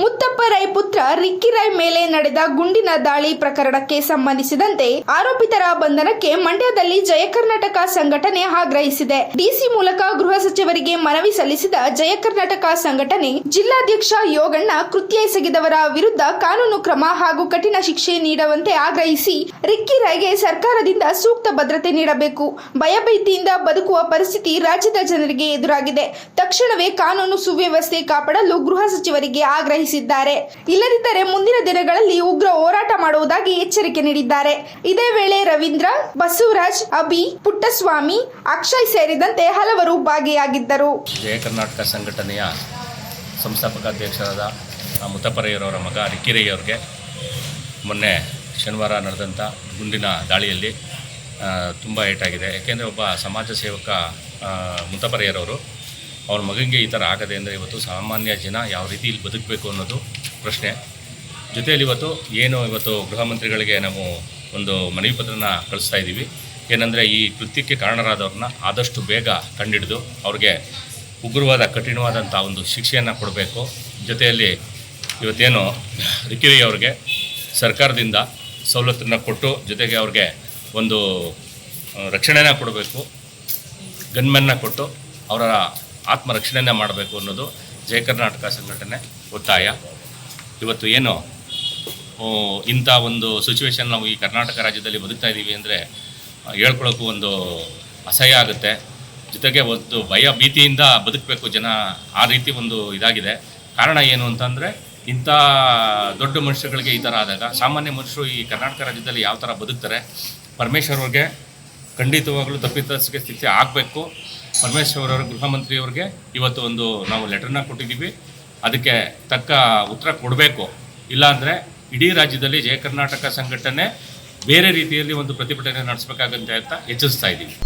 ಮುತ್ತಪ್ಪ ರೈ ಪುತ್ರ ರಿಕ್ಕಿ ರೈ ಮೇಲೆ ನಡೆದ ಗುಂಡಿನ ದಾಳಿ ಪ್ರಕರಣಕ್ಕೆ ಸಂಬಂಧಿಸಿದಂತೆ ಆರೋಪಿತರ ಬಂಧನಕ್ಕೆ ಮಂಡ್ಯದಲ್ಲಿ ಜಯ ಕರ್ನಾಟಕ ಸಂಘಟನೆ ಆಗ್ರಹಿಸಿದೆ. ಡಿಸಿ ಮೂಲಕ ಗೃಹ ಸಚಿವರಿಗೆ ಮನವಿ ಸಲ್ಲಿಸಿದ ಜಯ ಕರ್ನಾಟಕ ಸಂಘಟನೆ ಜಿಲ್ಲಾಧ್ಯಕ್ಷ ಯೋಗಣ್ಣ ಕೃತ್ಯ ಎಸಗಿದವರ ವಿರುದ್ಧ ಕಾನೂನು ಕ್ರಮ ಹಾಗೂ ಕಠಿಣ ಶಿಕ್ಷೆ ನೀಡುವಂತೆ ಆಗ್ರಹಿಸಿ ರಿಕ್ಕಿ ರೈಗೆ ಸರ್ಕಾರದಿಂದ ಸೂಕ್ತ ಭದ್ರತೆ ನೀಡಬೇಕು. ಭಯಭೀತಿಯಿಂದ ಬದುಕುವ ಪರಿಸ್ಥಿತಿ ರಾಜ್ಯದ ಜನರಿಗೆ ಎದುರಾಗಿದೆ. ತಕ್ಷಣವೇ ಕಾನೂನು ಸುವ್ಯವಸ್ಥೆ ಕಾಪಾಡಲು ಗೃಹ ಸಚಿವರಿಗೆ ಆಗ್ರಹಿಸಿದ್ದಾರೆ ಇಲ್ಲದಿದ್ದರೆ ಮುಂದಿನ ದಿನಗಳಲ್ಲಿ ಉಗ್ರ ಹೋರಾಟ ಮಾಡುವುದಾಗಿ ಎಚ್ಚರಿಕೆ ನೀಡಿದ್ದಾರೆ. ಇದೇ ವೇಳೆ ರವೀಂದ್ರ, ಬಸವರಾಜ್, ಅಭಿ, ಪುಟ್ಟಸ್ವಾಮಿ, ಅಕ್ಷಯ್ ಸೇರಿದಂತೆ ಹಲವರು ಭಾಗಿಯಾಗಿದ್ದರು. ಜಯ ಕರ್ನಾಟಕ ಸಂಘಟನೆಯ ಸಂಸ್ಥಾಪಕ ಅಧ್ಯಕ್ಷರಾದ ಮುತ್ತಪ್ಪರಯ್ಯರವರ ಮಗ ರಿಕ್ಕಿರಯ್ಯವ್ರಿಗೆ ಮೊನ್ನೆ ಶನಿವಾರ ನಡೆದಂಥ ಗುಂಡಿನ ದಾಳಿಯಲ್ಲಿ ತುಂಬ ಏಟಾಗಿದೆ. ಯಾಕೆಂದರೆ ಒಬ್ಬ ಸಮಾಜ ಸೇವಕ ಮುತಪರಯ್ಯರವರು ಅವ್ರ ಮಗನಿಗೆ ಈ ಥರ ಆಗದೆ ಅಂದರೆ ಇವತ್ತು ಸಾಮಾನ್ಯ ಜನ ಯಾವ ರೀತಿ ಇಲ್ಲಿ ಬದುಕಬೇಕು ಅನ್ನೋದು ಪ್ರಶ್ನೆ. ಜೊತೆಯಲ್ಲಿ ಇವತ್ತು ಏನು ಇವತ್ತು ಗೃಹ ಮಂತ್ರಿಗಳಿಗೆ ನಾವು ಒಂದು ಮನವಿ ಪತ್ರನ ಕಳಿಸ್ತಾ ಇದ್ದೀವಿ. ಏನಂದರೆ ಈ ಕೃತ್ಯಕ್ಕೆ ಕಾರಣರಾದವ್ರನ್ನ ಆದಷ್ಟು ಬೇಗ ಕಂಡಿಡಿದು ಅವ್ರಿಗೆ ಉಗ್ರವಾದ, ಕಠಿಣವಾದಂಥ ಒಂದು ಶಿಕ್ಷೆಯನ್ನು ಕೊಡಬೇಕು. ಜೊತೆಯಲ್ಲಿ ಇವತ್ತೇನು ರಿಕಿರಿ ಅವ್ರಿಗೆ ಸರ್ಕಾರದಿಂದ ಸವಲತ್ತನ್ನ ಕೊಟ್ಟು ಜೊತೆಗೆ ಅವ್ರಿಗೆ ಒಂದು ರಕ್ಷಣೆನ ಕೊಡಬೇಕು. ಗನ್ಮೆನ್ನ ಕೊಟ್ಟು ಅವರ ಆತ್ಮರಕ್ಷಣೆಯನ್ನು ಮಾಡಬೇಕು ಅನ್ನೋದು ಜಯ ಕರ್ನಾಟಕ ಸಂಘಟನೆ ಒತ್ತಾಯ. ಇವತ್ತು ಏನು ಇಂಥ ಒಂದು ಸಿಚುವೇಶನ್ ನಾವು ಈ ಕರ್ನಾಟಕ ರಾಜ್ಯದಲ್ಲಿ ಬದುಕ್ತಾ ಇದ್ದೀವಿ ಅಂದರೆ ಹೇಳ್ಕೊಳ್ಳೋಕ್ಕೂ ಒಂದು ಅಸಹ್ಯ ಆಗುತ್ತೆ. ಜೊತೆಗೆ ಒಂದು ಭಯ ಭೀತಿಯಿಂದ ಬದುಕಬೇಕು ಜನ ಆ ರೀತಿ ಒಂದು ಇದಾಗಿದೆ. ಕಾರಣ ಏನು ಅಂತಂದರೆ, ಇಂಥ ದೊಡ್ಡ ಮನುಷ್ಯಗಳಿಗೆ ಈ ಥರ ಆದಾಗ, ಸಾಮಾನ್ಯ ಮನುಷ್ಯರು ಈ ಕರ್ನಾಟಕ ರಾಜ್ಯದಲ್ಲಿ ಯಾವ ಥರ ಬದುಕ್ತಾರೆ, ಪರಮೇಶ್ವರ್ ಅವ್ರಿಗೆ ಖಂಡಿತವಾಗಲೂ ತಪ್ಪಿತಸ್ಥಿಕೆ ಸ್ಥಿತಿ ಆಗಬೇಕು. ಪರಮೇಶ್ವರ್ ಅವರ ಗೃಹ ಮಂತ್ರಿಯವ್ರಿಗೆ ಇವತ್ತು ಒಂದು ನಾವು ಲೆಟರ್ನ ಕೊಟ್ಟಿದ್ದೀವಿ. ಅದಕ್ಕೆ ತಕ್ಕ ಉತ್ತರ ಕೊಡಬೇಕು. ಇಲ್ಲಾಂದರೆ ಇಡೀ ರಾಜ್ಯದಲ್ಲಿ ಜಯ ಕರ್ನಾಟಕ ಸಂಘಟನೆ ಬೇರೆ ರೀತಿಯಲ್ಲಿ ಒಂದು ಪ್ರತಿಭಟನೆ ನಡೆಸಬೇಕಾಗಂತ ಅಂತ ಎಚ್ಚರಿಸ್ತಾ ಇದ್ದೀವಿ.